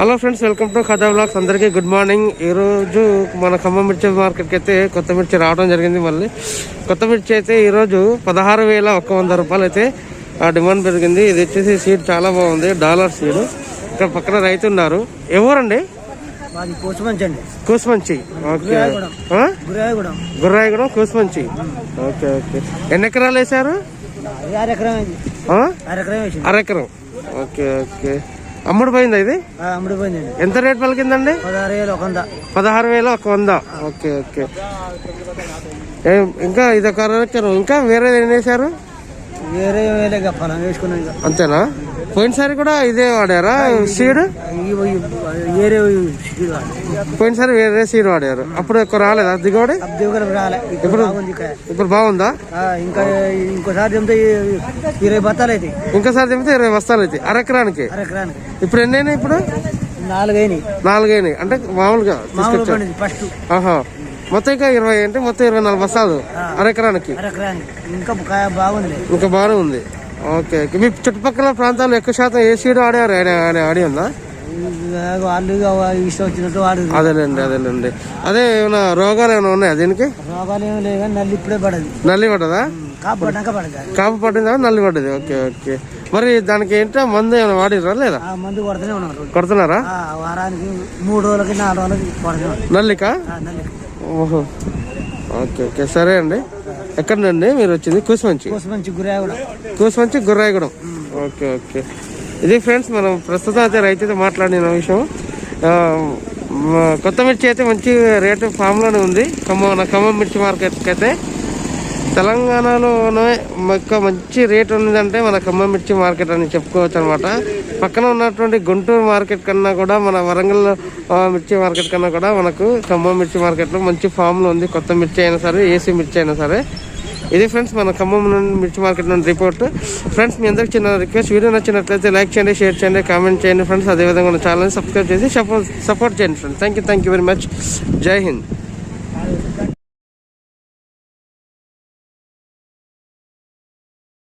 Hello friends welcome to Khaja vlogs అందరికీ good morning. ఈరోజు మన ఖమ్మం మిర్చి మార్కెట్కి అయితే కొత్త మిర్చి రావడం జరిగింది మళ్ళీ. కొత్త మిర్చి అయితే ఈరోజు పదహారు వేల ఒక్క వంద రూపాయలు అయితే ఆ డిమాండ్ పెరిగింది. ఇది వచ్చేసి సీడ్ చాలా బాగుంది డాలర్ సీడ్ ఇక్కడ పక్కన రైతు ఉన్నారు. ఎవరండి? Kusumanchi okay. Gurrayigudem. Kusumanchi. Okay okay. ఎన్ని ఎకరాలు వేసింది అరెకరం. Okay okay. అమ్ముడు పోయిందా ఇది? ఎంత రేట్ పలికిందండి? పదహారు వేలు ఒక వంద. పదహారు వేల ఒక వంద. Okay okay. ఇంకా ఇది ఒక అరెకరం ఇంకా వేరేది ఏం వేశారు వేరే వేలే ఇక పొలం వేసుకున్నాం ఇక. అంతేనా? పోయినసారి కూడా ఇదే వాడారా సీడ్? వేరే. పోయినసారి వేరే సీడ్ వాడారు అప్పుడు ఎక్కువ రాలేదా? దిగుబడి రాలే. ఇప్పుడు బాగుంది ఇక ఇప్పుడు బాగుందా? ఇంకా ఇంకోసారి చెప్తే ఇరవై బత్తాలు అయితే. ఇంకోసారి తెంపితే ఇరవై బస్తాలు అయితే. అరెకరానికి? అరెకరానికి. ఇప్పుడు ఎన్ని అయినాయి ఇప్పుడు? నాలుగైనాయి. నాలుగైనాయి. అంటే మామూలుగా ఫస్ట్ ఆహా. మొత్తం ఇంకా ఇరవై అంటే మొత్తం ఇరవై నాలుగు బస్తాలు అరెకరానికి. ఇంకా బాగుంది. ఇంకా బాగానే ఉంది. Okay okay. మీ చుట్టుపక్కల ప్రాంతాల్లో ఎక్కువ శాతం ఏ సీడ్ ఆడారు? ఆడి ఉందా? వాళ్ళు ఇష్టం వచ్చినట్టు వాడు అదేలేండి అదేలేండి. అదే ఏమైనా రోగాలు ఏమైనా ఉన్నాయా దీనికి? రోగాలు ఏమి లేవు నల్లి ఇప్పుడే పడదు. నల్లి పడ్డదా? కాపు పడ్డాక పడదు. కాపు నల్లి పడ్డది. Okay okay. మరి దానికి ఏంటో మందు ఏమైనా వాడిరా లేదా? మందు కొడుతూనే ఉన్నారు కొడుతున్నారా? వారానికి మూడు రోజులకి నాలుగు రోజులకి నల్లికా? ఆ నల్లి. ఓహో. Okay okay. సరే అండి. ఎక్కడండి మీరు వచ్చింది కూసుమంచి. కోసం మంచి గురే కూడా కూసుమంచి గుర్రాయిగూడెం. Okay okay. ఇది ఫ్రెండ్స్ మనం ప్రస్తుతం అయితే రైతుతో మాట్లాడిన విషయం. కొత్త మిర్చి అయితే మంచి రేటు ఫామ్లోనే ఉంది. ఖమ్మం ఖమ్మం మిర్చి మార్కెట్కి అయితే తెలంగాణలోనే ఒక మంచి రేట్ ఉన్నదంటే మన ఖమ్మం మిర్చి మార్కెట్ అని చెప్పుకోవచ్చు అనమాట పక్కన ఉన్నటువంటి గుంటూరు మార్కెట్ కన్నా కూడా మన వరంగల్ మిర్చి మార్కెట్ కన్నా కూడా మనకు ఖమ్మం మిర్చి మార్కెట్లో మంచి ఫామ్లో ఉంది. కొత్త మిర్చి అయినా సరే ఏసీ మిర్చి అయినా సరే. ఇది ఫ్రెండ్స్ మన ఖమ్మం నుండి మిర్చి మార్కెట్ నుండి రిపోర్ట్. ఫ్రెండ్స్ మీ అందరికి చిన్న రిక్వెస్ట్ వీడియో నచ్చినట్లయితే లైక్ చేయండి షేర్ చేయండి కామెంట్ చేయండి. ఫ్రెండ్స్ అదేవిధంగా మన ఛానల్ని సబ్స్క్రైబ్ చేసి సపోర్ట్ సపోర్ట్ చేయండి friends. Thank you thank you very much Jai Hind.